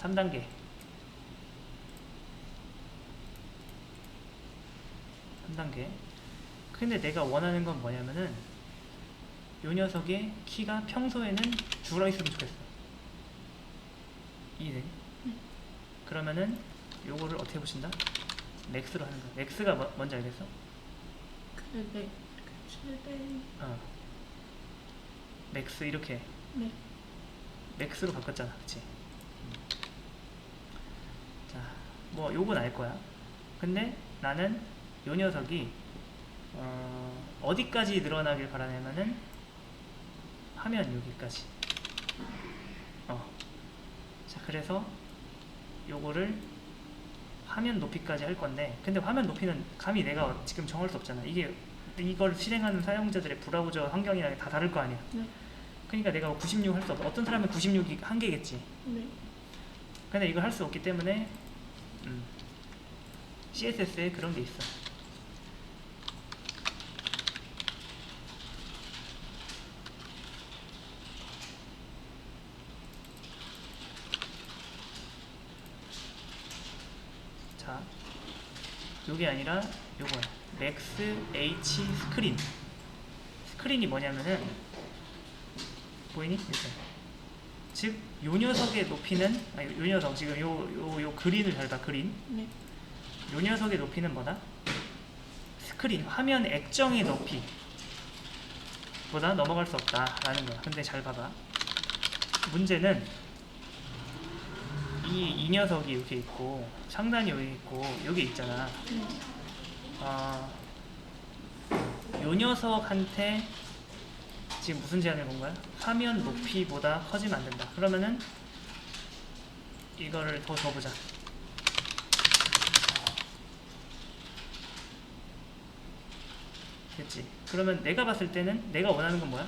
3단계 3단계 근데 내가 원하는 건 뭐냐면은 요 녀석의 키가 평소에는 줄어 있으면 좋겠어 이해되니? 그러면은 요거를 어떻게 보신다? 맥스로 하는 거야 맥스가 뭐, 뭔지 알겠어? 그래 네. 최대 어 맥스 이렇게 네. 맥스로 바꿨잖아 그치? 자 뭐 요건 알 거야 근데 나는 요 녀석이 어, 어디까지 늘어나길 바라냐면은 화면 여기까지 어. 자 그래서 요거를 화면 높이까지 할 건데 근데 화면 높이는 감히 내가 지금 정할 수 없잖아 이게 이걸 실행하는 사용자들의 브라우저 환경이랑 다 다를 거 아니야 네. 그러니까 내가 96 할 수 없어 어떤 사람은 96이 한계겠지 네. 근데 이걸 할 수 없기 때문에 음, CSS에 그런 게 있어. 자 요게 아니라 요거야. 맥스 H 스크린. 스크린이 뭐냐면은 보이니? 이렇게 즉, 요 녀석의 높이는, 아니, 요 녀석, 지금 요, 요, 요 그린을 잘 봐, 그린. 네. 요 녀석의 높이는 뭐다? 스크린, 화면 액정의 높이. 보다 넘어갈 수 없다라는 거야. 근데 잘 봐봐. 문제는 이, 이 녀석이 이렇게 있고, 상단이 여기 있고, 여기 있잖아. 네. 어, 요 녀석한테 지금 무슨 제한을 건 거야? 화면 높이보다 커지면 안 된다. 그러면은 이거를 더 줘보자. 됐지? 그러면 내가 봤을 때는 내가 원하는 건 뭐야?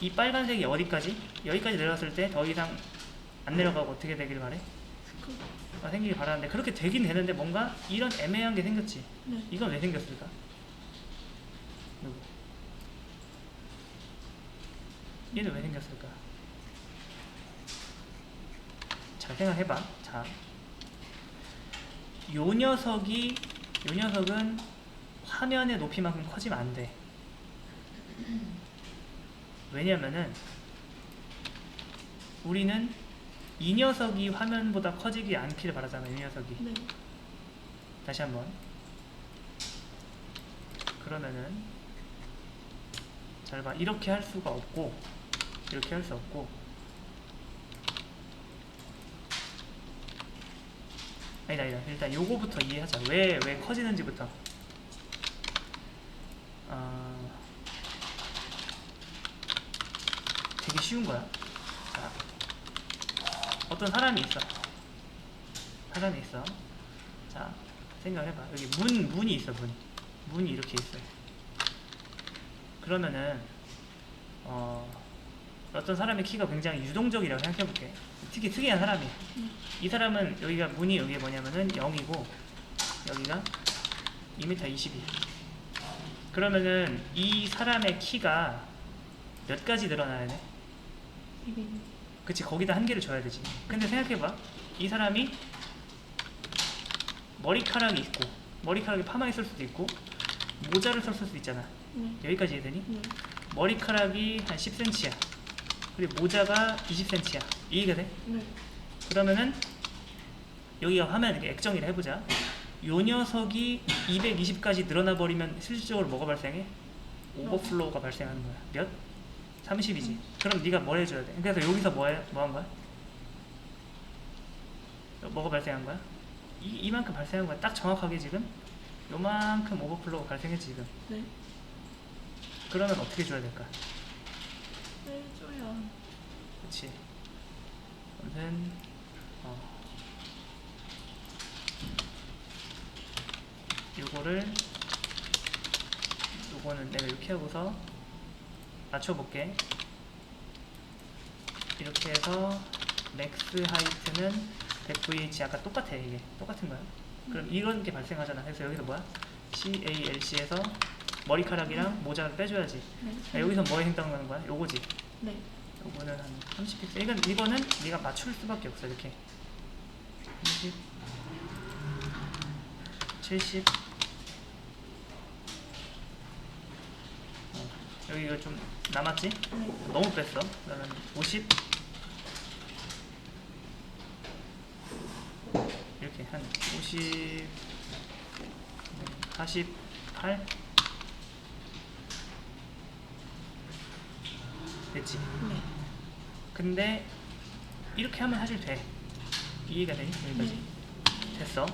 이 빨간색이 어디까지? 여기까지 내려갔을 때 더 이상 안 내려가고 어떻게 되길 바래? 그, 아, 생기길 바라는데 그렇게 되긴 되는데 뭔가 이런 애매한 게 생겼지. 네. 이건 왜 생겼을까? 얘는 왜 생겼을까? 잘 생각해봐. 자, 요 녀석이 요 녀석은 화면의 높이만큼 커지면 안 돼. 왜냐면은 우리는 이 녀석이 화면보다 커지지 않기를 바라잖아. 이 녀석이. 네. 다시 한번 그러면은 잘 봐 이렇게 할 수가 없고 이렇게 할 수 없고. 아니다 아니다. 일단 요거부터 이해하자. 왜 왜 커지는지부터. 어, 되게 쉬운 거야. 자, 어떤 사람이 있어. 사람이 있어. 자 생각해봐. 여기 문 문이 있어 문. 문이 이렇게 있어. 그러면은 어 어떤 사람의 키가 굉장히 유동적이라고 생각해볼게 특히 특이한 사람이 이 사람은 여기가 문이 여기 뭐냐면은 0이고 여기가 2m 22 그러면은 이 사람의 키가 몇 가지 늘어나야 돼? 그치 거기다 한 개를 줘야 되지 근데 생각해봐 이 사람이 머리카락이 있고 머리카락이 파마 있을 수도 있고 모자를 썼을 수도 있잖아 네. 여기까지 이해되니? 네. 머리카락이 한 10cm야 그리고 모자가 20cm야 이해가 돼? 네. 그러면은 여기가 화면 이렇게 액정이라 해보자 요 녀석이 220까지 늘어나 버리면 실질적으로 뭐가 발생해? 오버플로우가 발생하는 거야 몇? 30이지 그럼 네가 뭘 해줘야 돼? 그래서 여기서 뭐, 해, 뭐 한 거야? 뭐가 발생한 거야? 이, 이만큼 발생한 거야 딱 정확하게 지금 요만큼 오버플로우가 발생했지 지금 네. 그러면 어떻게 줘야 될까? 해줘야. 그치 아무튼 어. 요거를 요거는 내가 이렇게 하고서 맞춰볼게 이렇게 해서 맥스 하이트는 100VH 아까 똑같아 이게 똑같은 거야 그럼 이런 게 발생하잖아 그래서 여기서 뭐야? CALC에서 머리카락이랑 모자를 빼줘야지 네. 아, 여기서 뭐에 해당하는 거야? 요거지 네. 요거는 한 30픽셀 이건, 이거는 네가 맞출 수밖에 없어 이렇게 30 70 어, 여기 이거 좀 남았지? 네. 너무 뺐어 그러면 50 이렇게 한 50 48 됐지? 네. 근데 이렇게 하면 사실 돼 이해가 되니? 여기까지 네. 됐어